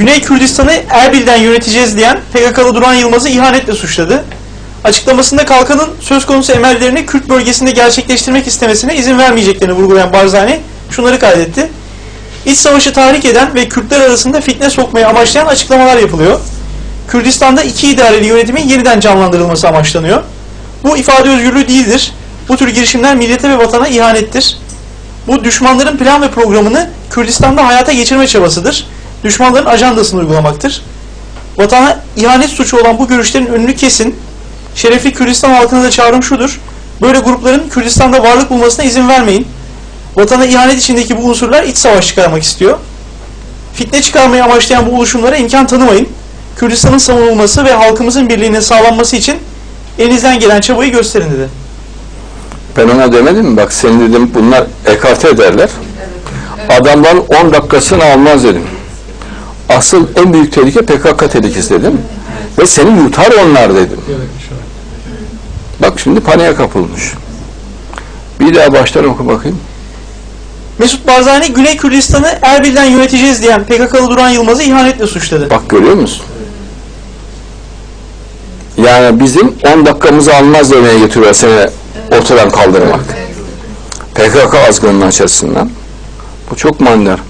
Güney Kürdistan'ı Erbil'den yöneteceğiz diyen PKK'lı Duran Yılmaz'ı ihanetle suçladı. Açıklamasında kalkanın söz konusu emellerini Kürt bölgesinde gerçekleştirmek istemesine izin vermeyeceklerini vurgulayan Barzani şunları kaydetti. İç savaşı tahrik eden ve Kürtler arasında fitne sokmayı amaçlayan açıklamalar yapılıyor. Kürdistan'da iki idareli yönetimin yeniden canlandırılması amaçlanıyor. Bu ifade özgürlüğü değildir. Bu tür girişimler millete ve vatana ihanettir. Bu düşmanların plan ve programını Kürdistan'da hayata geçirme çabasıdır. Düşmanların ajandasını uygulamaktır. Vatana ihanet suçu olan bu görüşlerin önünü kesin. Şerefli Kürdistan halkına da çağrım şudur. Böyle grupların Kürdistan'da varlık bulmasına izin vermeyin. Vatana ihanet içindeki bu unsurlar iç savaş çıkarmak istiyor. Fitne çıkarmayı amaçlayan bu oluşumlara imkan tanımayın. Kürdistan'ın savunulması ve halkımızın birliğinin sağlanması için elinizden gelen çabayı gösterin dedi. Ben ona demedim mi? Bak seni dedim bunlar ekarte ederler. Adamların 10 dakikasını almaz dedim. Asıl en büyük tehlike PKK tehlikesi dedim. Ve seni yutar onlar dedim. Bak şimdi paniğe kapılmış. Bir daha baştan oku bakayım. Mesut Barzani Güney Kürdistan'ı Erbil'den yöneteceğiz diyen PKK'lı Duran Yılmaz'ı ihanetle suçladı. Bak görüyor musun? Yani bizim 10 dakikamızı almaz demeye getiriyor seni ortadan kaldırmak. PKK azgınının açısından. Bu çok manidar.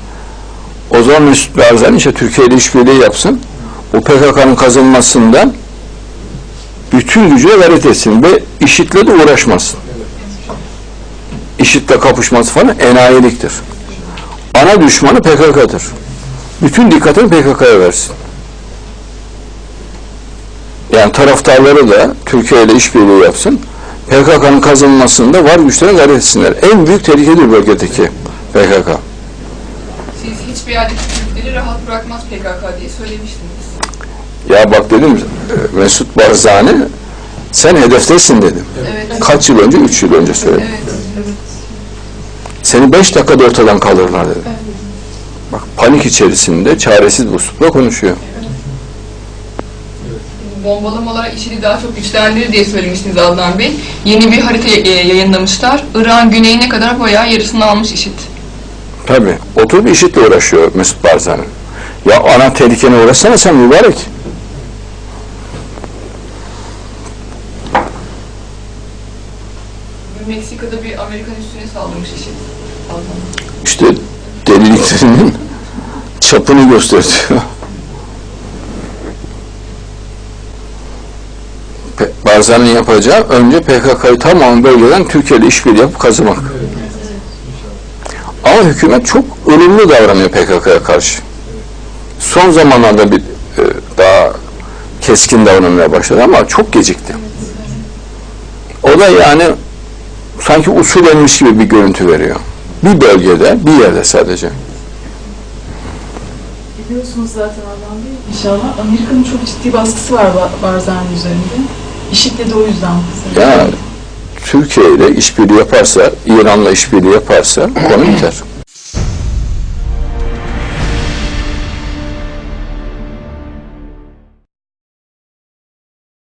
O zaman Mesut Barzani işte Türkiye ile işbirliği yapsın. Bu PKK'nın kazanmasından bütün gücüne gayret etsin ve IŞİD'le de uğraşmasın. IŞİD'le kapışması falan enayiliktir. Ana düşmanı PKK'dır. Bütün dikkatini PKK'ya versin. Yani taraftarları da Türkiye ile işbirliği yapsın. PKK'nın kazanmasında var güçlere gayret etsinler. En büyük tehlikedir bölgedeki PKK. Hiçbir yerdeki Kürtleri rahat bırakmaz PKK diye söylemiştiniz. Ya bak dedim e, Mesut Barzani sen hedeftesin dedim. Evet. Kaç yıl önce? Üç yıl önce söyledim. Evet. Seni beş dakikada ortadan kaldırırlar dedim. Bak panik içerisinde çaresiz bu supla konuşuyor. Bombalamalar IŞİD'i daha çok güçlendirir diye söylemiştiniz Adnan Bey. Yeni bir harita e, yayınlamışlar. Irak'ın güneyine kadar bayağı yarısını almış IŞİD. Tabii. Oturup IŞİD'le uğraşıyor Mesut Barzani. Ya ana tehlikene uğraşsana sen mübarek. Meksika'da bir Amerikan üssüne saldırmış Bey. İşte deliliklerinin çapını gösteriyor. Barzani'nin yapacağı önce PKK'yı tamam bölgeden Türkiye ile işbirliği yapıp kazımak. Ama hükümet çok ılımlı davranıyor PKK'ya karşı. Son zamanlarda bir e, daha keskin davranmaya başladı ama çok gecikti. O da yani sanki usullenmiş gibi bir görüntü veriyor. Bir bölgede, bir yerde sadece. Biliyorsunuz zaten Adnan Bey inşallah. Amerika'nın çok ciddi baskısı var Ba- Barzani üzerinde. IŞİD'le de o yüzden. Ya Türkiye ile işbirliği yaparsa, İran'la işbirliği yaparsa konu biter.